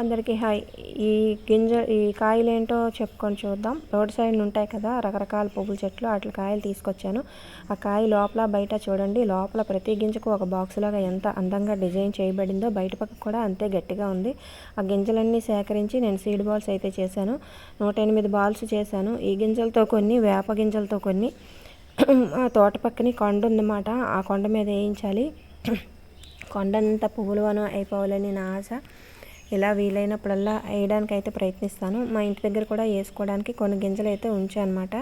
అందరికీ హాయ్. ఈ గింజ ఈ కాయలు ఏంటో చెప్పుకొని చూద్దాం. రోడ్ సైడ్ ఉంటాయి కదా రకరకాల పువ్వుల చెట్లు అట్ల కాయలు తీసుకొచ్చాను. ఆ కాయ లోపల బయట చూడండి లోపల ప్రతి గింజకు ఒక బాక్స్ లాగా ఎంత అందంగా డిజైన్ చేయబడిందో బయట పక్క కూడా అంతే గట్టిగా ఉంది. ఆ గింజలన్నీ సేకరించి నేను సీడ్ బాల్స్ అయితే చేశాను. నూట ఎనిమిది బాల్స్ చేశాను. ఈ గింజలతో కొన్ని వేప గింజలతో కొన్ని. ఆ తోట పక్కని కొండ ఉందన్నమాట. ఆ కొండ మీద వేయించాలి. కొండంత పువ్వులు వనం అయిపోవాలని నా ఆశ. ఇలా వీలైనప్పుడల్లా వేయడానికి అయితే ప్రయత్నిస్తాను. మా ఇంటి దగ్గర కూడా వేసుకోవడానికి కొన్ని గింజలు అయితే ఉంచానమాట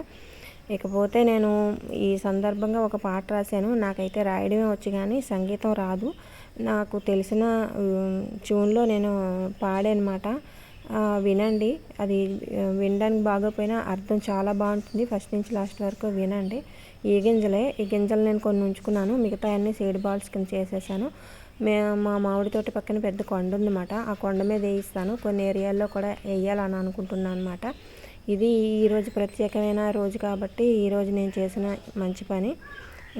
ఇకపోతే నేను ఈ సందర్భంగా ఒక పాట రాశాను. నాకైతే రాయడమే వచ్చి కానీ సంగీతం రాదు. నాకు తెలిసిన ట్యూన్లో నేను పాడానమాట వినండి. అది వినడానికి బాగోపోయినా అర్థం చాలా బాగుంటుంది. ఫస్ట్ నుంచి లాస్ట్ వరకు వినండి. ఈ గింజలే ఈ గింజలు నేను కొన్ని ఉంచుకున్నాను. మిగతా అన్ని సీడ్ బాల్స్ కింద చేసేసాను. మే మా మామిడి తోటి పక్కన పెద్ద కొండ ఉందన్నమాట. ఆ కొండ మీద వేయిస్తాను. కొన్ని ఏరియాల్లో కూడా వేయాలని అనుకుంటున్నాను అనమాట ఇది ఈరోజు ప్రత్యేకమైన రోజు కాబట్టి ఈరోజు నేను చేసిన మంచి పని.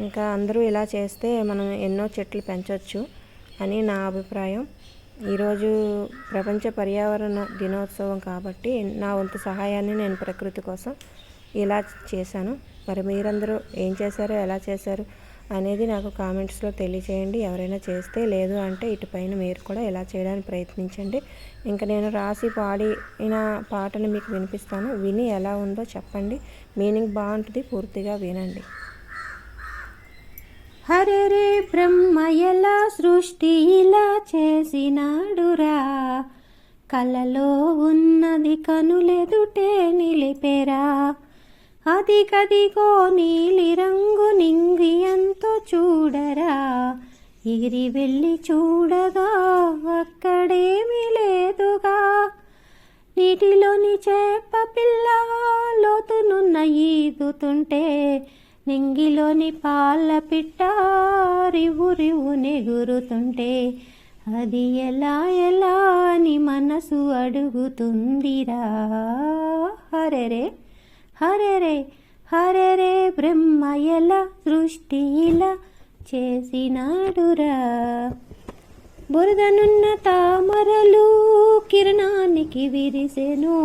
ఇంకా అందరూ ఇలా చేస్తే మనం ఎన్నో చెట్లు పెంచవచ్చు అని నా అభిప్రాయం. ఈరోజు ప్రపంచ పర్యావరణ దినోత్సవం కాబట్టి నా వంతు సహాయాన్ని నేను ప్రకృతి కోసం ఇలా చేశాను. మరి మీరందరూ ఏం చేశారో ఎలా చేశారు అనేది నాకు కామెంట్స్లో తెలియచేయండి. ఎవరైనా చేస్తే లేదు అంటే ఇటుపైన మీరు కూడా ఎలా చేయడానికి ప్రయత్నించండి. ఇంకా నేను రాసి పాడిన పాటను మీకు వినిపిస్తాను. విని ఎలా ఉందో చెప్పండి. మీనింగ్ బాగుంటుంది పూర్తిగా వినండి. హరే బ్రహ్మ ఎలా సృష్టి ఇలా చేసినాడురా? కలలో ఉన్నది కనులెదుటే నిలిపెరా? అది నీలిరంగు నింగి ఎంతో చూడరా. ఎగిరి వెళ్ళి చూడగా అక్కడేమీ లేదుగా. నీటిలోని చేప పిల్ల లోతునున్న ఈదుతుంటే నింగిలోని పాల పిట్ట రివు రివు నెగురుతుంటే అది ఎలా ఎలా అని మనసు అడుగుతుందిరా. హరే హరెరే హరెరే బ్రహ్మ ఎలా సృష్టి ఇలా చేసినాడురా. బురదనున్న తామరలు కిరణానికి విరిసెను.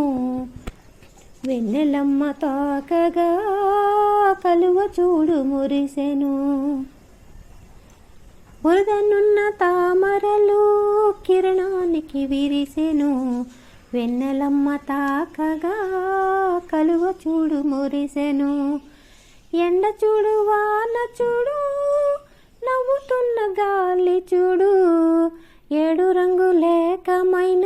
వెన్నెలమ్మ తాకగా కలువ చూడు మురిసెను. బురదనున్న తామరలు కిరణానికి విరిసెను. వెన్నెలమ్మ తాకగా కలువ చూడు మురిసెను. ఎండ చూడు వాన చూడు నవ్వుతున్న గాలి చూడు. ఏడు రంగు లేకమైన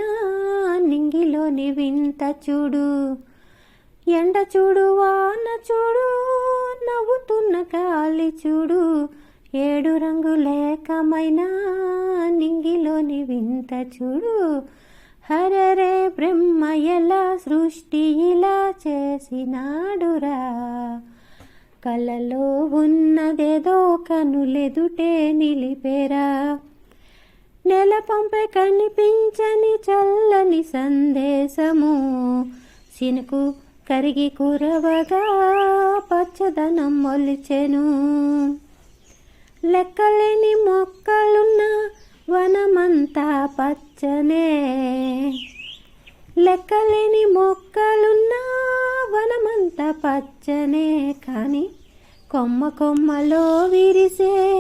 నింగిలోని వింత చూడు. ఎండ చూడు వాన చూడు నవ్వుతున్న గాలి చూడు. ఏడు రంగు లేకమైన నింగిలోని వింత చూడు. హరరే బ్రహ్మ ఎలా సృష్టి ఇలా చేసినాడురా? కలలో ఉన్నదేదో కనులెదుటే నిలిపేరా. నెల పంపే కనిపించని చల్లని సందేశము సినుకు కరిగి కురవగా పచ్చదనం మొలిచెను. లెక్కలేని మొక్కలున్న పచ్చనే. లెక్కలేని మొక్కలున్నా వనమంతా పచ్చనే. కానీ కొమ్మ కొమ్మలో విరిసే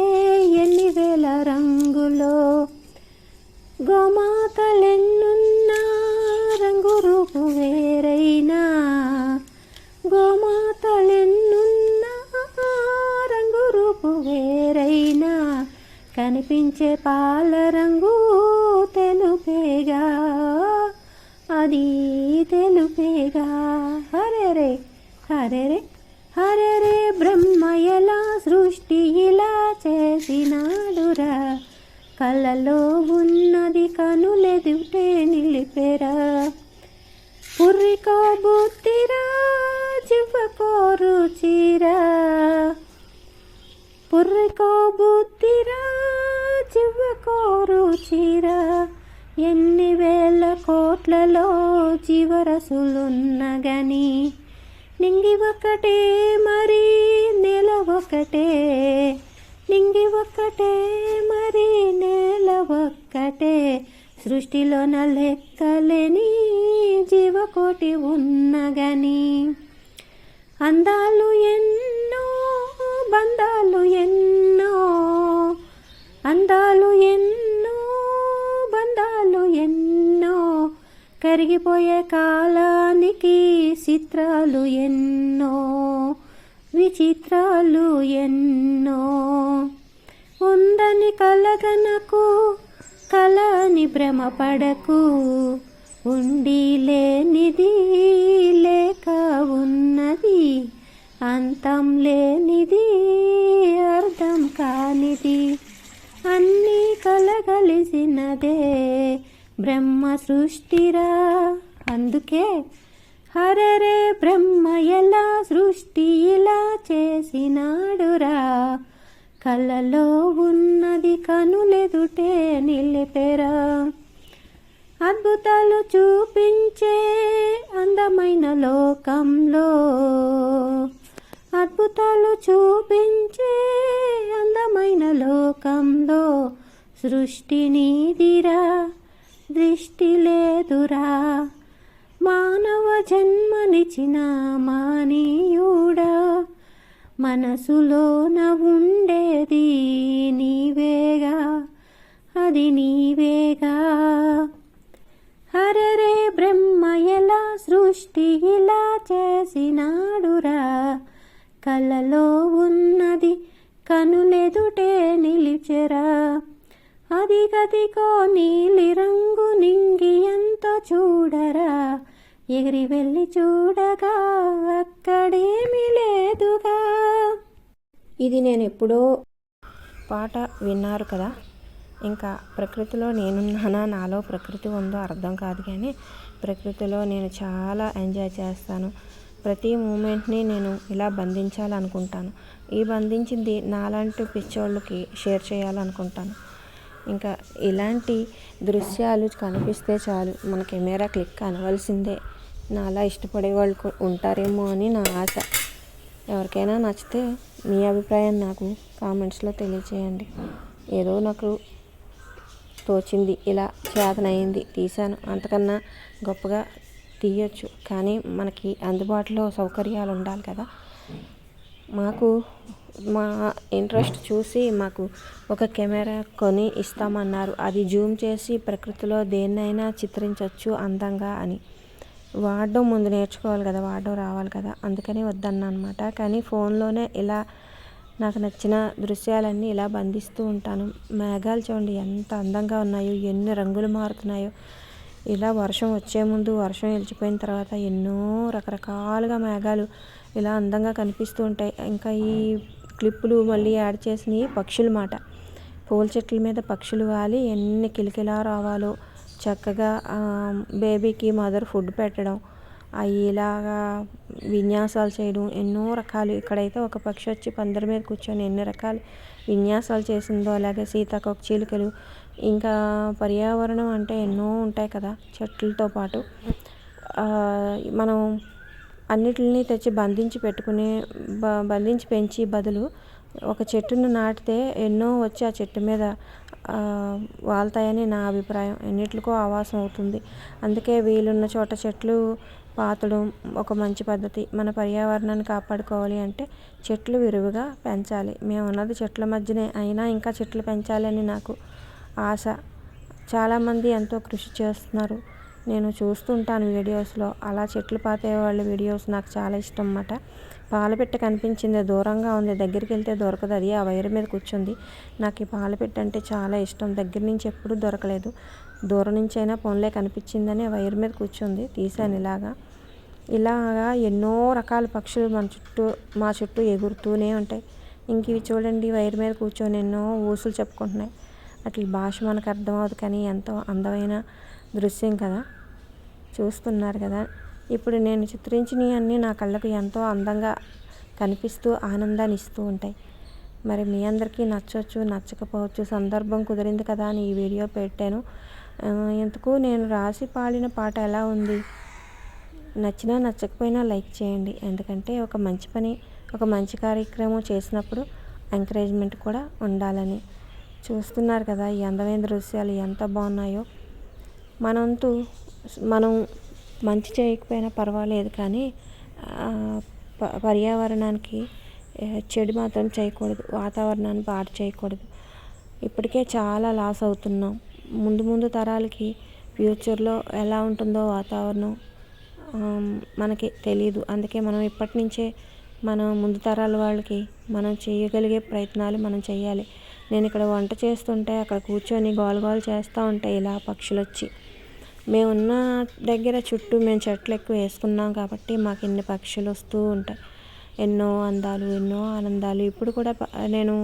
ఎన్ని వేల రంగులో. గోమాతలెన్నున్నా రంగు రూపు వేరైనా. గోమాతలెన్నున్నా రంగు రూపు వేరైనా. కనిపించే పాల రంగు తెలుపేగా అది తెలుపేగా. హరెరే హరే రే బ్రహ్మ ఎలా సృష్టి ఇలా చేసినాడురా. కళ్ళలో ఉన్నది కనులెదుటే నిలిపెరా. పుర్రికో బుద్ధిరా చివ్వకో రుచిరా పుర్రికో బుద్ధిరా చివ్వకో చీర. ఎన్ని వేల కోట్లలో జీవరసులున్నగని. నింగి ఒకటే మరి నెల ఒకటే నింగి ఒక్కటే మరి నేల ఒక్కటే. సృష్టిలోన లెక్కలేని జీవకోటి ఉన్నగని. అందాలు ఎన్నో బంధాలు ఎన్నో అందాలు ఎన్నో బంధాలు ఎన్నో కరిగిపోయే కాలానికి చిత్రాలు ఎన్నో విచిత్రాలు ఎన్నో. ఉందని కలగనకు కలని భ్రమపడకు ఉండి లేనిది లేక ఉన్నది అంతం లేనిది అర్థం కానిది. కలిసినదే బ్రహ్మ సృష్టిరా. అందుకే హరరే బ్రహ్మ ఎలా సృష్టి ఇలా చేసినాడురా. కళ్ళలో ఉన్నది కనులెదుటే నిలిపెరా. అద్భుతాలు చూపించే అందమైన లోకంలో అద్భుతాలు చూపించే అందమైన లోకంలో సృష్టి నీదిరా దృష్టి లేదురా. మానవ జన్మనిచిన మానీయుడా మనసులోన ఉండేది నీవేగా అది నీవేగా. హరరే బ్రహ్మ ఎలా సృష్టి ఇలా చేసినాడురా. కళ్ళలో ఉన్నది కనులెదుటే నిలిచెరా. అది గదిగో నీలి రంగు నింగి ఎంతో చూడరా. ఎగిరి వెళ్ళి చూడగా అక్కడేమీ లేదుగా. ఇది నేను ఎప్పుడో పాట విన్నారు కదా. ఇంకా ప్రకృతిలో నేనున్నానా? నాలో ప్రకృతి ఉందో అర్థం కాదు కానీ ప్రకృతిలో నేను చాలా ఎంజాయ్ చేస్తాను. ప్రతి మూమెంట్ని నేను ఇలా బంధించాలనుకుంటాను. ఈ బంధించింది నాలాంటి పిచ్చోళ్ళకి షేర్ చేయాలనుకుంటాను. ఇంకా ఇలాంటి దృశ్యాలు కనిపిస్తే చాలు. మన కెమెరా క్లిక్ అనవలసిందే నాలా ఇష్టపడే వాళ్ళు ఉంటారేమో అని నా ఆశ. ఎవరికైనా నచ్చితే మీ అభిప్రాయం నాకు కామెంట్స్లో తెలియచేయండి. ఏదో నాకు తోచింది ఇలా చేతనైంది తీశాను. అంతకన్నా గొప్పగా తీయొచ్చు. కానీ మనకి అందుబాటులో సౌకర్యాలు ఉండాలి కదా. మాకు మా ఇంట్రెస్ట్ చూసి మాకు ఒక కెమెరా కొని ఇస్తామన్నారు. అది జూమ్ చేసి ప్రకృతిలో దేన్నైనా చిత్రించవచ్చు అందంగా అని. వాడడం ముందు నేర్చుకోవాలి కదా వాడడం రావాలి కదా అందుకని వద్దన్నా అనమాట కానీ ఫోన్లోనే ఇలా నాకు నచ్చిన దృశ్యాలన్నీ ఇలా బంధిస్తూ ఉంటాను. మేఘాలు చూడండి ఎంత అందంగా ఉన్నాయో ఎన్ని రంగులు మారుతున్నాయో. ఇలా వర్షం వచ్చే ముందు వర్షం నిలిచిపోయిన తర్వాత ఎన్నో రకరకాలుగా మేఘాలు ఇలా అందంగా కనిపిస్తూ ఉంటాయి. ఇంకా ఈ క్లిప్పులు మళ్ళీ యాడ్ చేసినవి పక్షుల మాట. పూల చెట్ల మీద పక్షులు వాలి ఎన్ని కిలకిలా రావాలో చక్కగా బేబీకి మదర్ ఫుడ్ పెట్టడం అవి ఇలాగా విన్యాసాలు చేయడం ఎన్నో రకాలు. ఇక్కడైతే ఒక పక్షి వచ్చి పందిరి మీద కూర్చొని ఎన్ని రకాలు విన్యాసాలు చేసిందో అలాగే సీతాకోక చిలుకలు ఇంకా పర్యావరణం అంటే ఎన్నో ఉంటాయి కదా చెట్లతో పాటు. మనం అన్నిటిని తెచ్చి బంధించి పెట్టుకునే బ బంధించి పెంచి బదులు ఒక చెట్టును నాటితే ఎన్నో వచ్చి ఆ చెట్టు మీద వాళ్తాయని నా అభిప్రాయం. ఎన్నిటికో ఆవాసం అవుతుంది. అందుకే వీలున్న చోట చెట్లు పాతడం ఒక మంచి పద్ధతి. మన పర్యావరణాన్ని కాపాడుకోవాలి అంటే చెట్లు విరివిగా పెంచాలి. మేము ఉన్నది చెట్ల మధ్యనే అయినా ఇంకా చెట్లు పెంచాలి అని నాకు ఆశ. చాలామంది ఎంతో కృషి చేస్తున్నారు. నేను చూస్తుంటాను వీడియోస్లో. అలా చెట్లు పాతే వాళ్ళ వీడియోస్ నాకు చాలా ఇష్టం అన్నమాట పాలపిట్ట కనిపించింది దూరంగా ఉంది. దగ్గరికి వెళ్తే దొరకదు. అది ఆ వైర్ మీద కూర్చుంది. నాకు ఈ పాలపిట్ట అంటే చాలా ఇష్టం. దగ్గర నుంచి ఎప్పుడూ దొరకలేదు. దూరం నుంచి అయినా పొన్లే కనిపించిందని ఆ వైర్ మీద కూర్చుంది. తీశాను ఇలాగా. ఇలాగా ఎన్నో రకాల పక్షులు మన చుట్టూ మా చుట్టూ ఎగురుతూనే ఉంటాయి. ఇంక ఇవి చూడండి వైర్ మీద కూర్చొని ఎన్నో ఊసులు చెప్పుకుంటున్నాయి. అట్ల భాష మనకు అర్థమవుతుంది కానీ ఎంతో అందమైన దృశ్యం కదా. చూస్తున్నారు కదా. ఇప్పుడు నేను చిత్రించినవి అన్నీ నా కళ్ళకు ఎంతో అందంగా కనిపిస్తూ ఆనందాన్ని ఇస్తూ ఉంటాయి. మరి మీ అందరికీ నచ్చవచ్చు నచ్చకపోవచ్చు సందర్భం కుదిరింది కదా అని ఈ వీడియో పెట్టాను. ఇంతకు నేను రాసి పాడిన పాట ఎలా ఉంది? నచ్చినా నచ్చకపోయినా లైక్ చేయండి. ఎందుకంటే ఒక మంచి పని ఒక మంచి కార్యక్రమం చేసినప్పుడు ఎంకరేజ్మెంట్ కూడా ఉండాలని. చూస్తున్నారు కదా ఈ అందమైన దృశ్యాలు ఎంత బాగున్నాయో. మనంతు మనం మంచి చేయకపోయినా పర్వాలేదు కానీ ప- పర్యావరణానికి చెడు మాత్రం చేయకూడదు. వాతావరణాన్ని పాడు చేయకూడదు. ఇప్పటికే చాలా లాస్ అవుతున్నాం. ముందు ముందు తరాలకి ఫ్యూచర్లో ఎలా ఉంటుందో వాతావరణం మనకి తెలియదు అందుకే మనం ఇప్పటి నుంచే మనం ముందు తరాల వాళ్ళకి మనం చేయగలిగే ప్రయత్నాలు మనం చేయాలి. నేను ఇక్కడ వంట చేస్తుంటే అక్కడ కూర్చొని గోల గోల చేస్తూ ఉంటాయి ఇలా పక్షులు వచ్చి మేమున్న దగ్గర చుట్టూ మేము చెట్లు ఎక్కువ వేసుకున్నాం కాబట్టి మాకు ఇన్ని పక్షులు వస్తూ ఉంటాయి. ఎన్నో అందాలు ఎన్నో ఆనందాలు. ఇప్పుడు కూడా నేను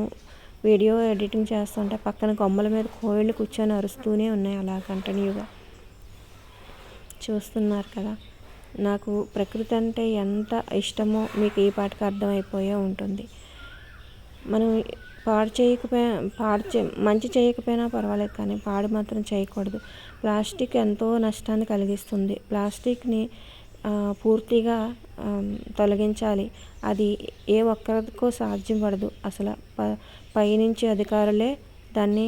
వీడియో ఎడిటింగ్ చేస్తుంటే పక్కన కొమ్మల మీద కోయిళ్ళు కూర్చొని అరుస్తూనే ఉన్నాయి అలా కంటిన్యూగా. చూస్తున్నారు కదా. నాకు ప్రకృతి అంటే ఎంత ఇష్టమో మీకు ఈ పాటకు అర్థమైపోయే ఉంటుంది. మనం పాడు చేయకపోయినా పాడు చే మంచి చేయకపోయినా పర్వాలేదు కానీ పాడు మాత్రం చేయకూడదు. ప్లాస్టిక్ ఎంతో నష్టాన్ని కలిగిస్తుంది. ప్లాస్టిక్ని పూర్తిగా తొలగించాలి. అది ఏ ఒక్కరికో సాధ్యం పడదు. అసలు ప పైనుంచి అధికారులే దాన్ని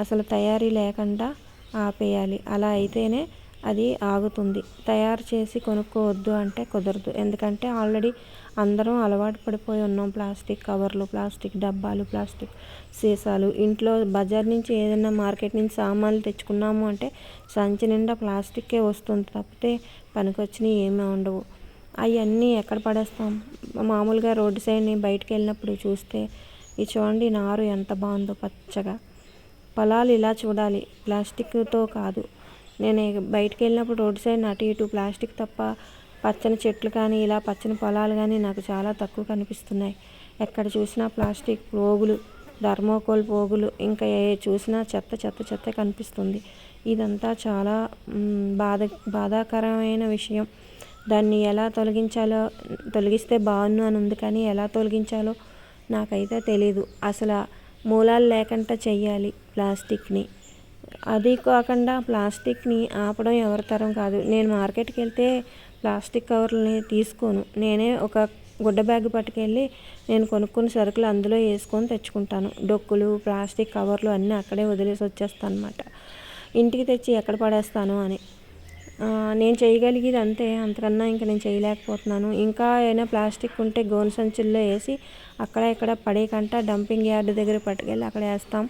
అసలు తయారీ లేకుండా ఆపేయాలి. అలా అయితేనే అది ఆగుతుంది. తయారు చేసి కొనుక్కోవద్దు అంటే కుదరదు. ఎందుకంటే ఆల్రెడీ అందరం అలవాటు పడిపోయి ఉన్నాం. ప్లాస్టిక్ కవర్లు ప్లాస్టిక్ డబ్బాలు ప్లాస్టిక్ సీసాలు. ఇంట్లో బజార్ నుంచి ఏదైనా మార్కెట్ నుంచి సామాన్లు తెచ్చుకున్నాము అంటే సంచి నిండా ప్లాస్టిక్కే వస్తుంది. తప్పితే పనికొచ్చినవి ఏమీ ఉండవు. అవన్నీ ఎక్కడ పడేస్తాం? మామూలుగా రోడ్డు సైడ్ని బయటకు వెళ్ళినప్పుడు చూస్తే ఈ చూడండి నారు ఎంత బాగుందో పచ్చగా. పొలాలు ఇలా చూడాలి. ప్లాస్టిక్తో కాదు. నేను బయటకు వెళ్ళినప్పుడు రోడ్డు సైడ్ అటు ఇటు ప్లాస్టిక్ తప్ప పచ్చని చెట్లు కానీ ఇలా పచ్చని పొలాలు కానీ నాకు చాలా తక్కువ కనిపిస్తున్నాయి. ఎక్కడ చూసినా ప్లాస్టిక్ పోగులు ధర్మోకోల్ పోగులు ఇంకా ఏ చూసినా చెత్త చెత్త చెత్త కనిపిస్తుంది. ఇదంతా చాలా బాధ బాధాకరమైన విషయం. దాన్ని ఎలా తొలగించాలో తొలగిస్తే బాగున్ను అని ఉంది కానీ ఎలా తొలగించాలో నాకైతే తెలీదు. అసలు మూలాలు లేకుండా చెయ్యాలి ప్లాస్టిక్ని. అది కాకుండా ప్లాస్టిక్ని ఆపడం ఎవరి తరం కాదు. నేను మార్కెట్కి వెళ్తే ప్లాస్టిక్ కవర్లని తీసుకోను. నేనే ఒక గుడ్డ బ్యాగ్ పట్టుకెళ్ళి నేను కొనుక్కున్న సరుకులు అందులో వేసుకొని తెచ్చుకుంటాను. డొక్కులు ప్లాస్టిక్ కవర్లు అన్నీ అక్కడే వదిలేసి వచ్చేస్తాను అనమాట ఇంటికి తెచ్చి ఎక్కడ పడేస్తాను అని. నేను చేయగలిగేది అంతే. అంతకన్నా ఇంకా నేను చేయలేకపోతున్నాను. ఇంకా ఏమైనా ప్లాస్టిక్ ఉంటే గోను సంచుల్లో వేసి అక్కడ ఇక్కడ పడేకంట డంపింగ్ యార్డ్ దగ్గర పట్టుకెళ్ళి అక్కడ వేస్తాం.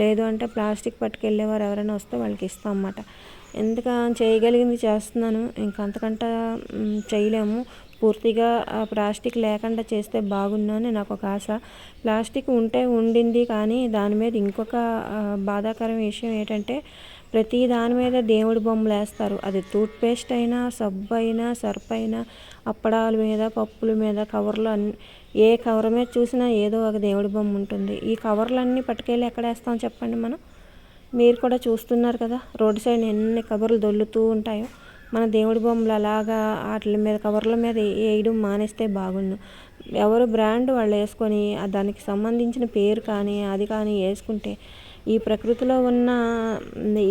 లేదు అంటే ప్లాస్టిక్ పట్టుకెళ్ళేవారు ఎవరైనా వస్తే వాళ్ళకి ఇస్తాం అన్నమాట. ఎందుకు చేయగలిగింది చేస్తున్నాను. ఇంకా అంతకంటే చేయలేము. పూర్తిగా ప్లాస్టిక్ లేకుండా చేస్తే బాగున్నాను నాకు ఒక ఆశ. ప్లాస్టిక్ ఉంటే ఉండింది కానీ దాని మీద ఇంకొక బాధాకరం విషయం ఏంటంటే ప్రతి దాని మీద దేవుడి బొమ్మలు వేస్తారు. అది టూత్ పేస్ట్ అయినా సబ్బు అయినా సర్ప్ అయినా అప్పడాల మీద పప్పుల మీద కవర్లు అన్ని ఏ కవర్ మీద చూసినా ఏదో ఒక దేవుడి బొమ్మ ఉంటుంది. ఈ కవర్లన్నీ పట్టుకెళ్ళి ఎక్కడ వేస్తాం చెప్పండి మనం? మీరు కూడా చూస్తున్నారు కదా రోడ్డు సైడ్ ఎన్ని కబర్లు దొల్లుతూ ఉంటాయో. మన దేవుడి బొమ్మలు అలాగా వాటి మీద కవర్ల మీద వేయడం మానేస్తే బాగుండు. ఎవరు బ్రాండ్ వాళ్ళు వేసుకొని దానికి సంబంధించిన పేరు కానీ అది కానీ వేసుకుంటే ఈ ప్రకృతిలో ఉన్న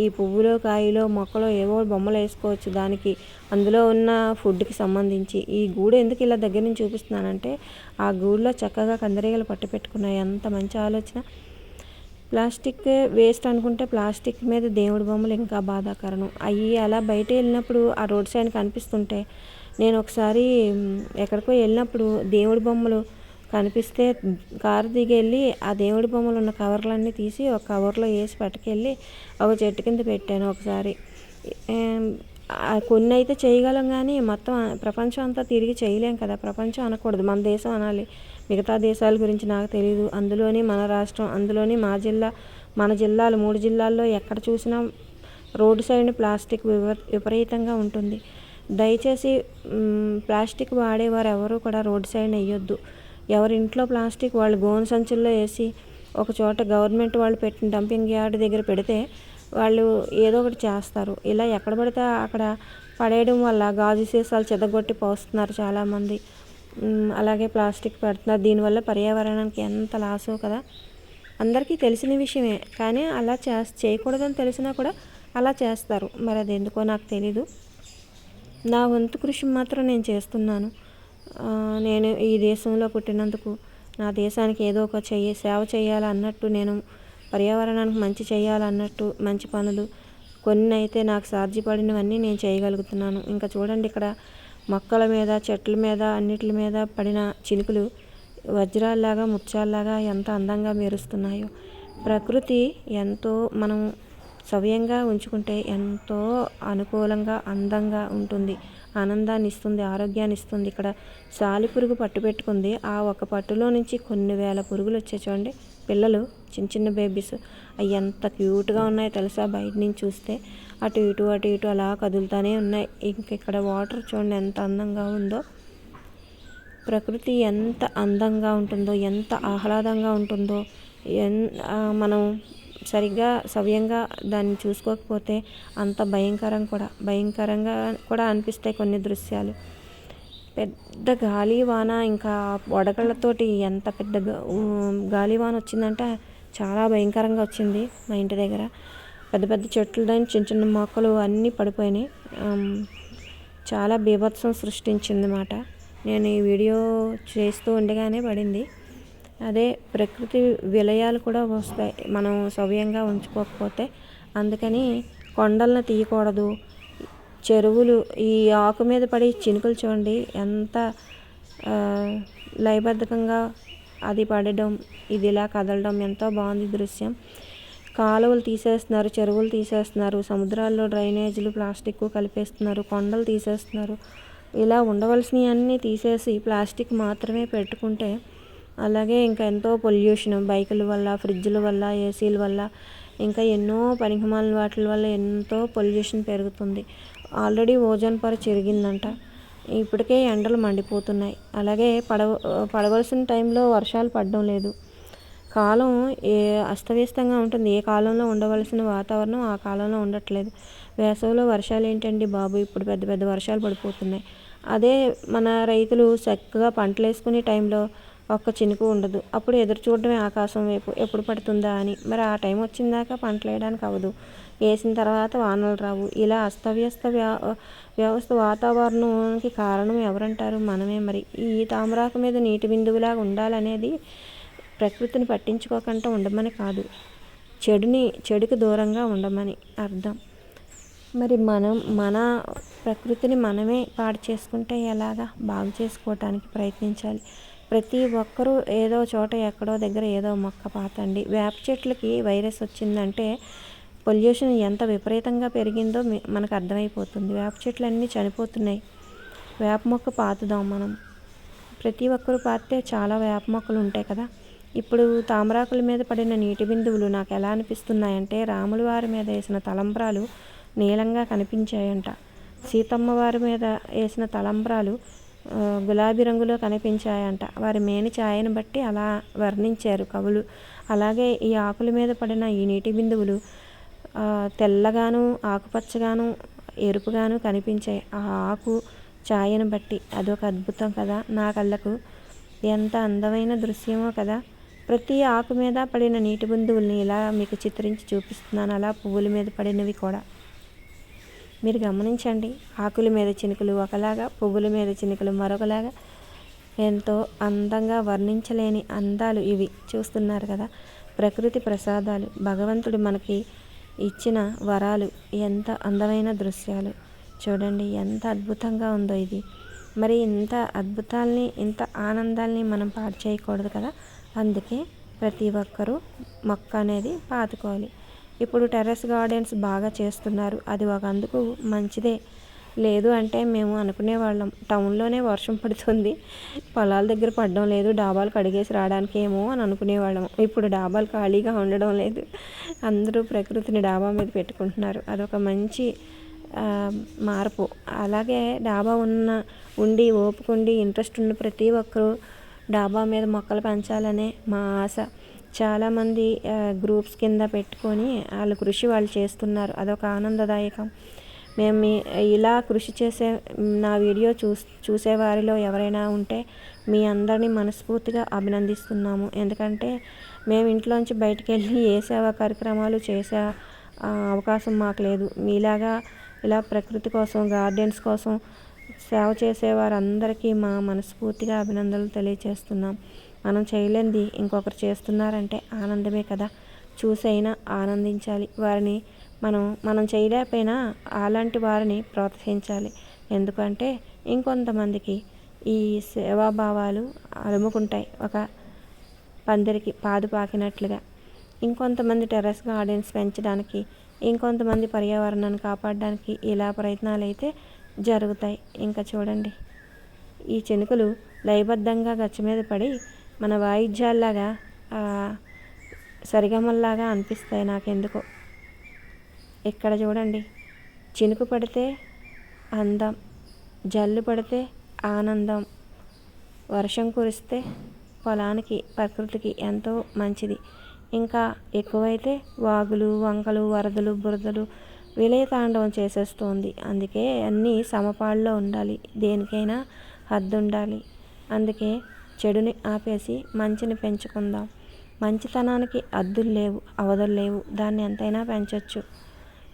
ఈ పువ్వులో కాయలో మొక్కలో ఏవో బొమ్మలు వేసుకోవచ్చు. దానికి అందులో ఉన్న ఫుడ్కి సంబంధించి. ఈ గూడు ఎందుకు ఇలా దగ్గర నుంచి చూపిస్తున్నానంటే ఆ గూడులో చక్కగా కందిరీగలు పట్టు పెట్టుకున్నాయి ఎంత మంచి ఆలోచన. ప్లాస్టిక్ వేస్ట్ అనుకుంటే ప్లాస్టిక్ మీద దేవుడి బొమ్మలు ఇంకా బాధాకరణం. అవి అలా బయట వెళ్ళినప్పుడు ఆ రోడ్ సైడ్ కనిపిస్తుంటే నేను ఒకసారి ఎక్కడికో వెళ్ళినప్పుడు దేవుడి బొమ్మలు కనిపిస్తే కారు దిగి వెళ్ళి ఆ దేవుడి బొమ్మలు ఉన్న కవర్లన్నీ తీసి ఒక కవర్లో వేసి పట్టుకెళ్ళి ఒక చెట్టు కింద పెట్టాను ఒకసారి. కొన్ని అయితే చేయగలం కానీ మొత్తం ప్రపంచం అంతా తిరిగి చేయలేం కదా. ప్రపంచం అనకూడదు. మన దేశం అనాలి. మిగతా దేశాల గురించి నాకు తెలియదు అందులోని మన రాష్ట్రం అందులోని మా జిల్లా మన జిల్లాలు మూడు జిల్లాల్లో ఎక్కడ చూసినా రోడ్డు సైడ్ ప్లాస్టిక్ విపరీతంగా ఉంటుంది. దయచేసి ప్లాస్టిక్ వాడేవారు ఎవరు కూడా రోడ్డు సైడ్ వేయొద్దు. ఎవరి ఇంట్లో ప్లాస్టిక్ వాళ్ళు గోను సంచుల్లో వేసి ఒక చోట గవర్నమెంట్ వాళ్ళు పెట్టిన డంపింగ్ యార్డ్ దగ్గర పెడితే వాళ్ళు ఏదో ఒకటి చేస్తారు. ఇలా ఎక్కడ పడితే అక్కడ పడేయడం వల్ల గాజు సీసాలు చెదగొట్టి పోస్తున్నారు చాలామంది. అలాగే ప్లాస్టిక్ పెడుతున్నారు దీనివల్ల పర్యావరణానికి ఎంత లాసో కదా. అందరికీ తెలిసిన విషయమే. కానీ అలా చే చేయకూడదని తెలిసినా కూడా అలా చేస్తారు. మరి అది ఎందుకో నాకు తెలీదు. నా వంతు కృషి మాత్రం నేను చేస్తున్నాను. నేను ఈ దేశంలో పుట్టినందుకు నా దేశానికి ఏదో ఒక చెయ్యి సేవ చేయాలన్నట్టు నేను పర్యావరణానికి మంచి చేయాలన్నట్టు మంచి పనులు కొన్ని అయితే నాకు సాధ్యపడినవన్నీ నేను చేయగలుగుతున్నాను. ఇంకా చూడండి ఇక్కడ మొక్కల మీద చెట్ల మీద అన్నిటి మీద పడిన చినుకులు వజ్రాల్లాగా ముత్యాల్లాగా ఎంత అందంగా మెరుస్తున్నాయో. ప్రకృతి ఎంతో మనం సవ్యంగా ఉంచుకుంటే ఎంతో అనుకూలంగా అందంగా ఉంటుంది. ఆనందాన్ని ఇస్తుంది ఆరోగ్యాన్ని ఇస్తుంది. ఇక్కడ సాలి పురుగు పట్టు పెట్టుకుంది. ఆ ఒక పట్టులో నుంచి కొన్ని వేల పురుగులు వచ్చే చూడండి. పిల్లలు చిన్న చిన్న బేబీస్. అవి ఎంత క్యూట్గా ఉన్నాయో తెలుసా బయట నుంచి చూస్తే. అటు ఇటు అటు ఇటు అలా కదులుతూనే ఉన్నాయి. ఇంక ఇక్కడ వాటర్ చూడండి ఎంత అందంగా ఉందో. ప్రకృతి ఎంత అందంగా ఉంటుందో ఎంత ఆహ్లాదంగా ఉంటుందో. ఎన్ మనం సరిగ్గా సవ్యంగా దాన్ని చూసుకోకపోతే అంత భయంకరం కూడా భయంకరంగా కూడా అనిపిస్తాయి కొన్ని దృశ్యాలు. పెద్ద గాలి వాన ఇంకా వడగళ్ళతోటి ఎంత పెద్ద గాలివాన గాలి వాన వచ్చిందంటే చాలా భయంకరంగా వచ్చింది మా ఇంటి దగ్గర. పెద్ద పెద్ద చెట్లు దాని చిన్న చిన్న మొక్కలు అన్నీ పడిపోయినాయి. చాలా బీభత్సం సృష్టించింది మాట. నేను ఈ వీడియో చేస్తూ ఉండగానే పడింది. అదే ప్రకృతి విలయాలు కూడా వస్తాయి మనం సవ్యంగా ఉంచుకోకపోతే. అందుకని కొండలను తీయకూడదు. చెరువులు ఈ ఆకు మీద పడి చినుకులు చూడండి ఎంత లయబద్ధకంగా అది పడడం ఇది ఇలా కదలడం ఎంతో బాగుంది దృశ్యం. కాలువలు తీసేస్తున్నారు చెరువులు తీసేస్తున్నారు సముద్రాల్లో డ్రైనేజీలు ప్లాస్టిక్ కలిపేస్తున్నారు కొండలు తీసేస్తున్నారు. ఇలా ఉండవలసినవి అన్నీ తీసేసి ప్లాస్టిక్ మాత్రమే పెట్టుకుంటే అలాగే ఇంకా ఎంతో పొల్యూషన్ బైకుల వల్ల ఫ్రిడ్జ్ల వల్ల ఏసీల వల్ల ఇంకా ఎన్నో పనికిమాలిన వాటి వల్ల ఎంతో పొల్యూషన్ పెరుగుతుంది. ఆల్రెడీ ఓజోన్ పొర చెరిగిందంట. ఇప్పటికే ఎండలు మండిపోతున్నాయి. అలాగే పడవ పడవలసిన టైంలో వర్షాలు పడడం లేదు. కాలం ఏ అస్తవ్యస్తంగా ఉంటుంది. ఏ కాలంలో ఉండవలసిన వాతావరణం ఆ కాలంలో ఉండట్లేదు. వేసవిలో వర్షాలు ఏంటండి బాబు? ఇప్పుడు పెద్ద పెద్ద వర్షాలు పడిపోతున్నాయి. అదే మన రైతులు చక్కగా పంటలు వేసుకునే టైంలో ఒక్క చినుకు ఉండదు. అప్పుడు ఎదురు చూడడమే ఆకాశం వైపు. ఎప్పుడు పడుతుందా అని. మరి ఆ టైం వచ్చిందాక పంటలు వేయడానికి అవ్వదు. వేసిన తర్వాత వానలు రావు. ఇలా అస్తవ్యస్త వ్యా వ్యవస్థ వాతావరణానికి కారణం ఎవరంటారు? మనమే మరి. ఈ తామరాకు మీద నీటి బిందువులాగా ఉండాలనేది ప్రకృతిని పట్టించుకోకుండా ఉండమని కాదు. చెడుని చెడుకు దూరంగా ఉండమని అర్థం. మరి మనం మన ప్రకృతిని మనమే పాడు చేసుకుంటే ఎలాగా? బాగు చేసుకోవటానికి ప్రయత్నించాలి. ప్రతి ఒక్కరూ ఏదో చోట ఎక్కడో దగ్గర ఏదో మొక్క పాతండి. వేప చెట్లకి వైరస్ వచ్చిందంటే పొల్యూషన్ ఎంత విపరీతంగా పెరిగిందో మనకు అర్థమైపోతుంది. వేప చెట్లు అన్నీ చనిపోతున్నాయి. వేప మొక్క పాతుదాం మనం. ప్రతి ఒక్కరు పాతే చాలా వేప మొక్కలు ఉంటాయి కదా. ఇప్పుడు తామరాకుల మీద పడిన నీటి బిందువులు నాకు ఎలా అనిపిస్తున్నాయంటే రాముల వారి మీద వేసిన తలంబ్రాలు నీలంగా కనిపించాయంట. సీతమ్మ వారి మీద వేసిన తలంబ్రాలు గులాబీ రంగులో కనిపించాయంట. వారి మేని ఛాయను బట్టి అలా వర్ణించారు కవులు. అలాగే ఈ ఆకుల మీద పడిన ఈ నీటి బిందువులు తెల్లగాను ఆకుపచ్చగాను ఎరుపుగాను కనిపించాయి ఆ ఆకు ఛాయను బట్టి అదొక అద్భుతం కదా నా కళ్ళకు. ఎంత అందమైన దృశ్యమో కదా. ప్రతి ఆకు మీద పడిన నీటి బిందువుల్ని ఇలా మీకు చిత్రించి చూపిస్తున్నాను. అలా పువ్వుల మీద పడినవి కూడా. మీరు గమనించండి ఆకుల మీద చినుకులు ఒకలాగా పువ్వుల మీద చినుకులు మరొకలాగా. ఎంతో అందంగా వర్ణించలేని అందాలు ఇవి. చూస్తున్నారు కదా ప్రకృతి ప్రసాదాలు. భగవంతుడు మనకి ఇచ్చిన వరాలు ఎంత అందమైన దృశ్యాలు. చూడండి ఎంత అద్భుతంగా ఉందో ఇది. మరి ఇంత అద్భుతాల్ని ఇంత ఆనందాల్ని మనం పాడు చేయకూడదు కదా? అందుకే ప్రతి ఒక్కరూ మొక్క అనేది పాతుకోవాలి. ఇప్పుడు టెర్రస్ గార్డెన్స్ బాగా చేస్తున్నారు. అది ఒక అందుకు మంచిదే. లేదు అంటే మేము అనుకునేవాళ్ళం టౌన్లోనే వర్షం పడుతుంది. పొలాల దగ్గర పడడం లేదు. డాబాలు కడిగేసి రావడానికి ఏమో అని అనుకునేవాళ్ళం ఇప్పుడు డాబాలు ఖాళీగా ఉండడం లేదు. అందరూ ప్రకృతిని డాబా మీద పెట్టుకుంటున్నారు. అదొక మంచి మార్పు. అలాగే డాబా ఉన్న ఉండి ఓపుకుండి ఇంట్రెస్ట్ ఉన్న ప్రతి ఒక్కరూ డాబా మీద మొక్కలు పెంచాలనే మా ఆశ. చాలామంది గ్రూప్స్ కింద పెట్టుకొని వాళ్ళ కృషి వాళ్ళు చేస్తున్నారు. అదొక ఆనందదాయకం. మేము మీ- ఇలా కృషి చేసే నా వీడియో చూస్ చూసేవారిలో ఎవరైనా ఉంటే మీ అందరినీ మనస్ఫూర్తిగా అభినందిస్తున్నాము. ఎందుకంటే మేము ఇంట్లోంచి బయటికి వెళ్ళి ఏ సేవా కార్యక్రమాలు చేసే అవకాశం మాకు లేదు. మీలాగా ఇలా ప్రకృతి కోసం గార్డెన్స్ కోసం సేవ చేసే వారందరికీ మా మనస్ఫూర్తిగా అభినందనలు తెలియజేస్తున్నాం మనం చేయలేనిది ఇంకొకరు చేస్తున్నారంటే ఆనందమే కదా. చూసైనా ఆనందించాలి. వారిని మనం మనం చేయలేకపోయినా అలాంటి వారిని ప్రోత్సహించాలి. ఎందుకంటే ఇంకొంతమందికి ఈ సేవాభావాలు అలుముకుంటాయి. ఒక పందిరికి పాదు పాకినట్లుగా. ఇంకొంతమంది టెర్రస్ గార్డెన్స్ పెంచడానికి ఇంకొంతమంది పర్యావరణాన్ని కాపాడడానికి ఇలా ప్రయత్నాలు అయితే జరుగుతాయి. ఇంకా చూడండి. ఈ చినుకులు లయబద్ధంగా గచ్చ మీద పడి మన వాయిద్యాల్లాగా సరిగమల్లాగా అనిపిస్తాయి నాకెందుకో. ఇక్కడ చూడండి? చినుకు పడితే అందం జల్లు పడితే ఆనందం వర్షం కురిస్తే పొలానికి ప్రకృతికి ఎంతో మంచిది. ఇంకా ఎక్కువైతే వాగులు వంకలు వరదలు బురదలు విలయతాండవం చేసేస్తుంది. అందుకే అన్నీ సమపాళ్ళలో ఉండాలి. దేనికైనా హద్దు ఉండాలి అందుకే చెడుని ఆపేసి మంచిని పెంచుకుందాం. మంచితనానికి అద్దులు లేవు అవధులు లేవు. దాన్ని ఎంతైనా పెంచవచ్చు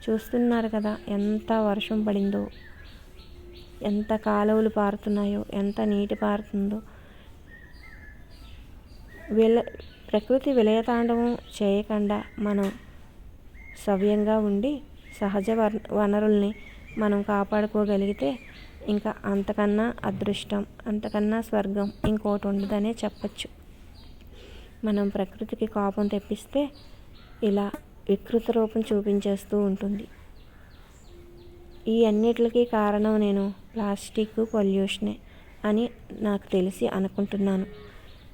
చూస్తున్నారు కదా ఎంత వర్షం పడిందో ఎంత కాలువలు పారుతున్నాయో ఎంత నీటి పారుతుందో. విల ప్రకృతి విలయతాండవం చేయకుండా మనం సవ్యంగా ఉండి సహజ వనరుల్ని మనం కాపాడుకోగలిగితే ఇంకా అంతకన్నా అదృష్టం అంతకన్నా స్వర్గం ఇంకోటి ఉండదనే చెప్పచ్చు. మనం ప్రకృతికి కోపం తెప్పిస్తే ఇలా వికృత రూపం చూపించేస్తూ ఉంటుంది. ఈ అన్నిటికీ కారణం నేను ప్లాస్టిక్ పొల్యూషనే అని నాకు తెలిసి అనుకుంటున్నాను.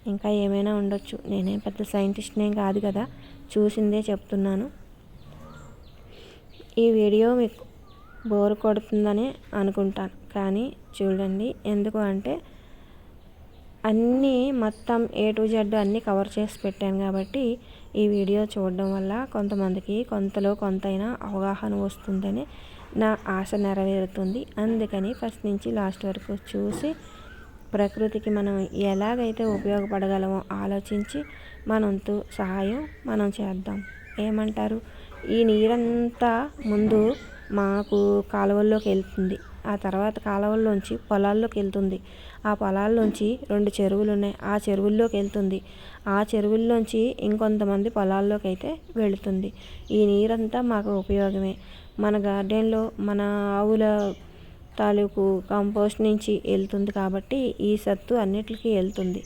ఇంకా ఏమైనా ఉండొచ్చు. నేనేం పెద్ద సైంటిస్ట్నేం కాదు కదా చూసిందే చెప్తున్నాను. ఈ వీడియో మీకు బోర్ కొడుతుందని అనుకుంటాను. కానీ చూడండి ఎందుకు అంటే అన్నీ మొత్తం ఏ టు జెడ్ అన్నీ కవర్ చేసి పెట్టాను కాబట్టి ఈ వీడియో చూడడం వల్ల కొంతమందికి కొంతలో కొంతైనా అవగాహన వస్తుందని నా ఆశ నెరవేరుతుంది. అందుకని ఫస్ట్ నుంచి లాస్ట్ వరకు చూసి ప్రకృతికి మనం ఎలాగైతే ఉపయోగపడగలమో ఆలోచించి మనంతో సహాయం మనం చేద్దాం. ఏమంటారు? ఈ నీరంతా ముందు మాకు కాలువల్లోకి వెళ్తుంది. ఆ తర్వాత కాలువల్లోంచి పొలాల్లోకి వెళ్తుంది ఆ పొలాల్లోంచి రెండు చెరువులు ఉన్నాయి ఆ చెరువుల్లోకి వెళ్తుంది ఆ చెరువుల్లోంచి ఇంకొంతమంది పొలాల్లోకి అయితే వెళుతుంది. ఈ నీరంతా మాకు ఉపయోగమే. మన గార్డెన్లో మన ఆవుల తాలూకు కంపోస్ట్ నుంచి వెళ్తుంది కాబట్టి ఈ సత్తు అన్నిటికీ వెళ్తుంది.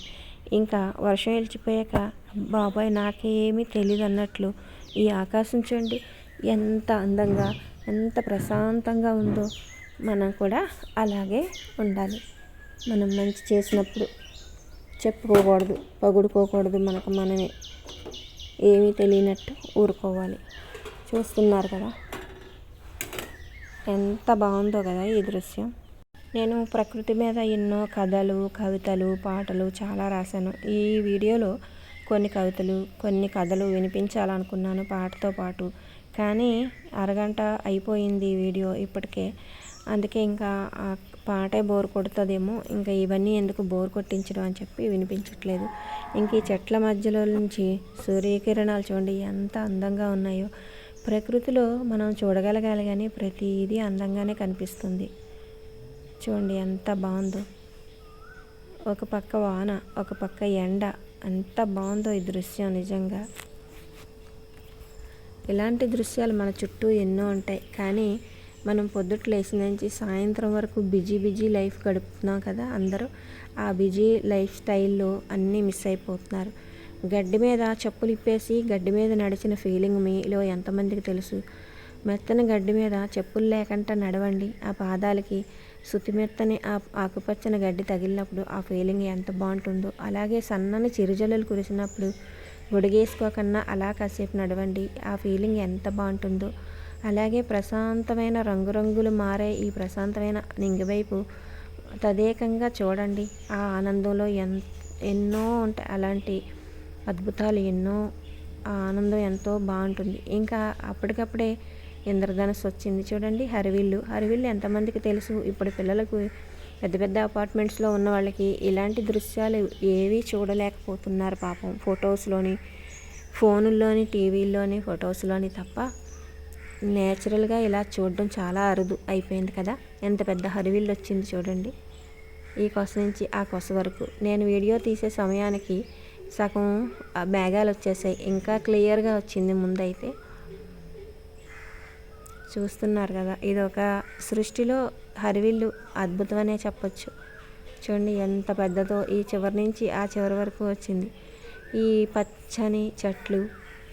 ఇంకా వర్షం వెళ్ళిపోయాక బాబాయ్ నాకేమీ తెలియదు అన్నట్లు ఈ ఆకాశం చూడండి ఎంత అందంగా ఎంత ప్రశాంతంగా ఉందో. మనం కూడా అలాగే ఉండాలి. మనం మంచి చేసినప్పుడు చెప్పుకోకూడదు పగుడుకోకూడదు మనకు మనమే. ఏమీ తెలియనట్టు ఊరుకోవాలి. చూస్తున్నారు కదా? ఎంత బాగుందో కదా ఈ దృశ్యం. నేను ప్రకృతి మీద ఎన్నో కథలు కవితలు పాటలు చాలా రాశాను. ఈ వీడియోలో కొన్ని కవితలు కొన్ని కథలు వినిపించాలనుకున్నాను పాటతో పాటు. కానీ అరగంట అయిపోయింది ఈ వీడియో. ఇప్పటికే అందుకే ఇంకా ఆ పాటే బోర్ కొడుతుందేమో ఇంకా ఇవన్నీ ఎందుకు బోర్ కొట్టించడం అని చెప్పి వినిపించట్లేదు. ఇంక ఈ చెట్ల మధ్యలో నుంచి సూర్యకిరణాలు చూడండి ఎంత అందంగా ఉన్నాయో. ప్రకృతిలో మనం చూడగలగాలి కానీ ప్రతిదీ అందంగానే కనిపిస్తుంది. చూడండి ఎంత బాగుందో. ఒక పక్క వాన ఒక పక్క ఎండ ఎంత బాగుందో ఈ దృశ్యం నిజంగా. ఇలాంటి దృశ్యాలు మన చుట్టూ ఎన్నో ఉంటాయి. కానీ మనం పొద్దుట లేచిన నుంచి సాయంత్రం వరకు బిజీ బిజీ లైఫ్ గడుపుతున్నాం కదా అందరూ ఆ బిజీ లైఫ్ స్టైల్లో అన్నీ మిస్ అయిపోతున్నారు. గడ్డి మీద చెప్పులు ఇప్పేసి గడ్డి మీద నడిచిన ఫీలింగ్ మీలో ఎంతమందికి తెలుసు? మెత్తని గడ్డి మీద చెప్పులు లేకుండా నడవండి. ఆ పాదాలకి శుతిమెత్తని ఆ ఆకుపచ్చని గడ్డి తగిలినప్పుడు ఆ ఫీలింగ్ ఎంత బాగుంటుందో. అలాగే సన్నని చిరుజల్లులు కురిసినప్పుడు గుడిగేసుకోకన్నా అలా కాసేపు నడవండి. ఆ ఫీలింగ్ ఎంత బాగుంటుందో. అలాగే ప్రశాంతమైన రంగురంగులు మారే ఈ ప్రశాంతమైన నింగివైపు తదేకంగా చూడండి. ఆ ఆనందంలో ఎన్ ఎన్నో ఉంటాయి అలాంటి అద్భుతాలు ఎన్నో ఆ ఆనందం ఎంతో బాగుంటుంది. ఇంకా అప్పటికప్పుడే ఇంద్రధనస్సు వచ్చింది చూడండి. హరివిల్లు. హరివిల్లు ఎంతమందికి తెలుసు? ఇప్పుడు పిల్లలకు పెద్ద పెద్ద అపార్ట్మెంట్స్లో ఉన్న వాళ్ళకి ఇలాంటి దృశ్యాలు ఏవీ చూడలేకపోతున్నారు పాపం. ఫొటోస్లోని ఫోనుల్లోని టీవీల్లోని ఫొటోస్లోని తప్ప నేచురల్గా ఇలా చూడడం చాలా అరుదు అయిపోయింది కదా. ఎంత పెద్ద హరివిల్లు వచ్చింది చూడండి. ఈ కొస నుంచి ఆ కొస వరకు. నేను వీడియో తీసే సమయానికి సగం మేఘాలు వచ్చేసాయి. ఇంకా క్లియర్గా వచ్చింది ముందైతే. చూస్తున్నారు కదా ఇది ఒక సృష్టిలో హరివిల్లు అద్భుతం అనే చెప్పొచ్చు. చూడండి ఎంత పెద్దదో. ఈ చివరి నుంచి ఆ చివరి వరకు వచ్చింది. ఈ పచ్చని చెట్లు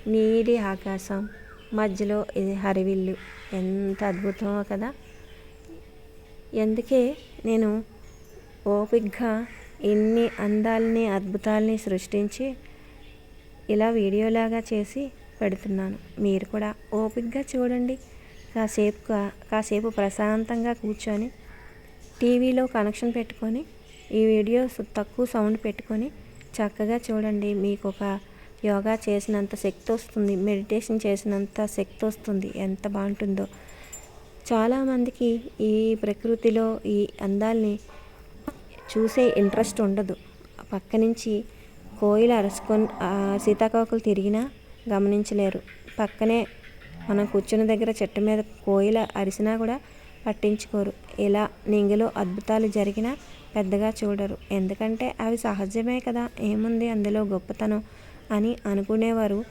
నీలి ఆకాశం మధ్యలో ఇది హరివిల్లు. ఎంత అద్భుతమో కదా. అందుకే నేను ఓపిగ్గా ఇన్ని అందాలని అద్భుతాలని సృష్టించి ఇలా వీడియోలాగా చేసి పెడుతున్నాను. మీరు కూడా ఓపిగ్గా చూడండి. కాసేపు కాసేపు ప్రశాంతంగా కూర్చొని టీవీలో కనెక్షన్ పెట్టుకొని ఈ వీడియో తక్కువ సౌండ్ పెట్టుకొని చక్కగా చూడండి. మీకు ఒక యోగా చేసినంత శక్తి వస్తుంది మెడిటేషన్ చేసినంత శక్తి వస్తుంది ఎంత బాగుంటుందో. చాలామందికి ఈ ప్రకృతిలో ఈ అందాల్ని చూసే ఇంట్రెస్ట్ ఉండదు. పక్క నుంచి కోయిలు అరుచుకొని సీతాకోకలు తిరిగినా గమనించలేరు. పక్కనే మనం కూర్చున్న దగ్గర చెట్టు మీద కోయిల అరిసినా కూడా పట్టించుకోరు. ఇలా నింగిలో అద్భుతాలు జరిగినా పెద్దగా చూడరు. ఎందుకంటే అవి సహజమే కదా. ఏముంది అందులో గొప్పతనం? అని అనుకునేవారు.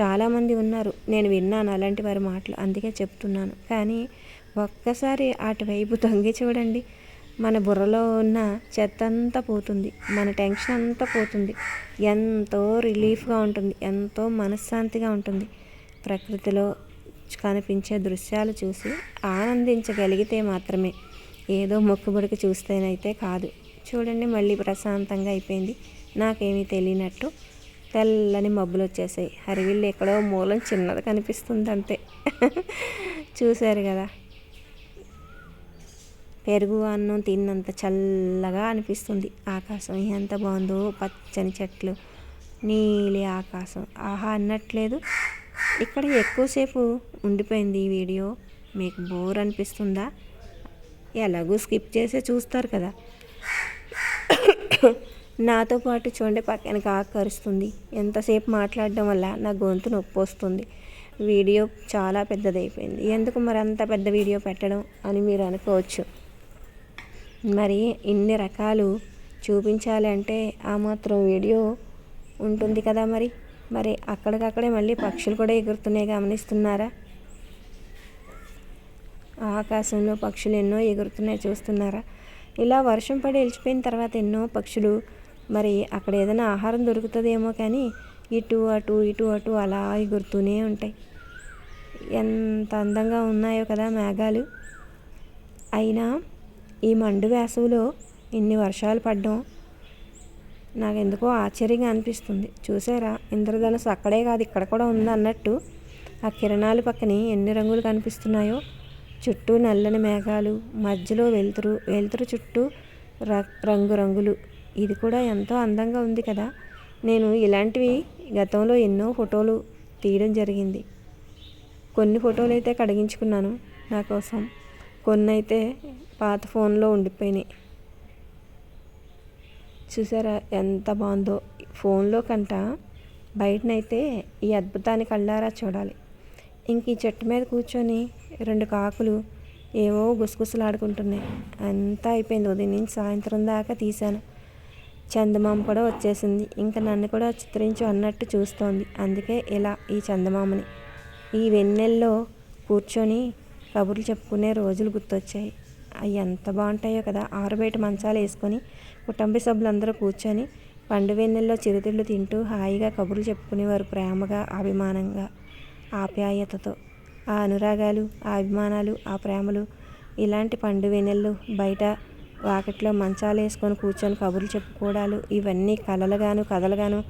చాలామంది ఉన్నారు. నేను విన్నాను అలాంటి వారి మాటలు. అందుకే చెప్తున్నాను. కానీ ఒక్కసారి అటువైపు తొంగి చూడండి. మన బుర్రలో ఉన్న చెత్త అంతా పోతుంది. మన టెన్షన్ అంతా పోతుంది. ఎంతో రిలీఫ్గా ఉంటుంది. ఎంతో మనశ్శాంతిగా ఉంటుంది. ప్రకృతిలో కనిపించే దృశ్యాలు చూసి ఆనందించగలిగితే మాత్రమే. ఏదో మొక్కుబడికి చూస్తేనైతే కాదు. చూడండి మళ్ళీ ప్రశాంతంగా అయిపోయింది. నాకేమీ తెలియనట్టు తెల్లని మబ్బులు వచ్చేసాయి. హరివిల్లు ఎక్కడో మూలం చిన్నది కనిపిస్తుంది అంతే చూశారు కదా. పెరుగు అన్నం తిన్నంత చల్లగా అనిపిస్తుంది. ఆకాశం ఎంత బాగుందో పచ్చని చెట్లు నీలి ఆకాశం. ఆహా అన్నట్లేదు. ఇక్కడ ఎక్కువసేపు ఉండిపోయింది ఈ వీడియో. మీకు బోర్ అనిపిస్తుందా? ఎలాగో స్కిప్ చేసే చూస్తారు కదా. నాతో పాటు చూడండి పక్కన ఆకరిస్తుంది. కరుస్తుంది ఎంతసేపు మాట్లాడడం వల్ల నా గొంతు నొప్పి వస్తుంది. వీడియో చాలా పెద్దదైపోయింది. ఎందుకు మరి అంత పెద్ద వీడియో పెట్టడం అని మీరు అనుకోవచ్చు. మరి ఇన్ని రకాలు చూపించాలి అంటే ఆ మాత్రం వీడియో ఉంటుంది కదా మరి. మరి అక్కడికక్కడే మళ్ళీ పక్షులు కూడా ఎగురుతున్నాయి గమనిస్తున్నారా? ఆకాశంలో పక్షులు ఎన్నో ఎగురుతున్నాయి చూస్తున్నారా? ఇలా వర్షం పడి వెళ్ళిపోయిన తర్వాత ఎన్నో పక్షులు మరి అక్కడ ఏదైనా ఆహారం దొరుకుతుందేమో కానీ ఇటు అటు ఇటు అటు అలా ఎగురుతూనే ఉంటాయి. ఎంత అందంగా ఉన్నాయో కదా మేఘాలు. అయినా ఈ మండు వేసవిలో ఇన్ని వర్షాలు పడడం నాకు ఎందుకో ఆశ్చర్యంగా అనిపిస్తుంది. చూసారా? ఇంద్రధనుసు అక్కడే కాదు ఇక్కడ కూడా ఉంది అన్నట్టు ఆ కిరణాలు పక్కనే ఎన్ని రంగులు కనిపిస్తున్నాయో. చుట్టూ నల్లని మేఘాలు మధ్యలో వెలుతురు వెలుతురు చుట్టూ ర- రంగురంగులు. ఇది కూడా ఎంతో అందంగా ఉంది కదా. నేను ఇలాంటివి గతంలో ఎన్నో ఫోటోలు తీయడం జరిగింది. కొన్ని ఫోటోలు అయితే కడిగించుకున్నాను నా కోసం. కొన్ని అయితే పాత ఫోన్లో ఉండిపోయినాయి. చూసారా ఎంత బాగుందో. ఫోన్లో కంట బయటనైతే ఈ అద్భుతాన్ని కళ్ళారా చూడాలి. ఇంక ఈ చెట్టు మీద కూర్చొని రెండు కాకులు ఏవో గుసగుసలాడుకుంటున్నాయి. అంతా అయిపోయింది. ఉదయం నుంచి సాయంత్రం దాకా తీశాను. చందమామ కూడా వచ్చేసింది. ఇంకా నన్ను కూడా చిత్రించు అన్నట్టు చూస్తోంది. అందుకే ఇలా ఈ చందమామని. ఈ వెన్నెల్లో కూర్చొని కబుర్లు చెప్పుకునే రోజులు గుర్తొచ్చాయి. అవి ఎంత బాగుంటాయో కదా. ఆరుబయట మంచాలు వేసుకొని కుటుంబ సభ్యులందరూ కూర్చొని పండు వెన్నెల్లో చిరుతిళ్ళు తింటూ హాయిగా కబుర్లు చెప్పుకునేవారు ప్రేమగా అభిమానంగా ఆప్యాయతతో. ఆ అనురాగాలు ఆ అభిమానాలు ఆ ప్రేమలు ఇలాంటి పండు వెన్నెళ్ళు బయట వాకిట్లో మంచాలు వేసుకొని కూర్చొని కబుర్లు చెప్పుకోవడాలు ఇవన్నీ కలలుగాను కథలుగాను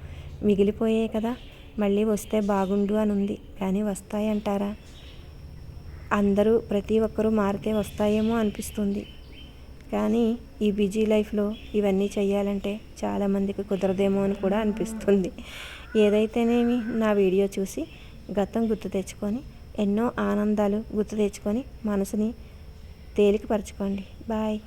మిగిలిపోయాయి కదా. మళ్ళీ వస్తే బాగుండు అని ఉంది. కానీ వస్తాయంటారా? అందరూ ప్రతి ఒక్కరూ మారితే వస్తాయేమో అనిపిస్తుంది. కానీ ఈ బిజీ లైఫ్లో ఇవన్నీ చేయాలంటే చాలామందికి కుదరదేమో అని కూడా అనిపిస్తుంది. ఏదైతేనేమి నా వీడియో చూసి గతం గుర్తు తెచ్చుకొని ఎన్నో ఆనందాలు గుర్తు తెచ్చుకొని మనసుని తేలికపరచుకోండి. బాయ్.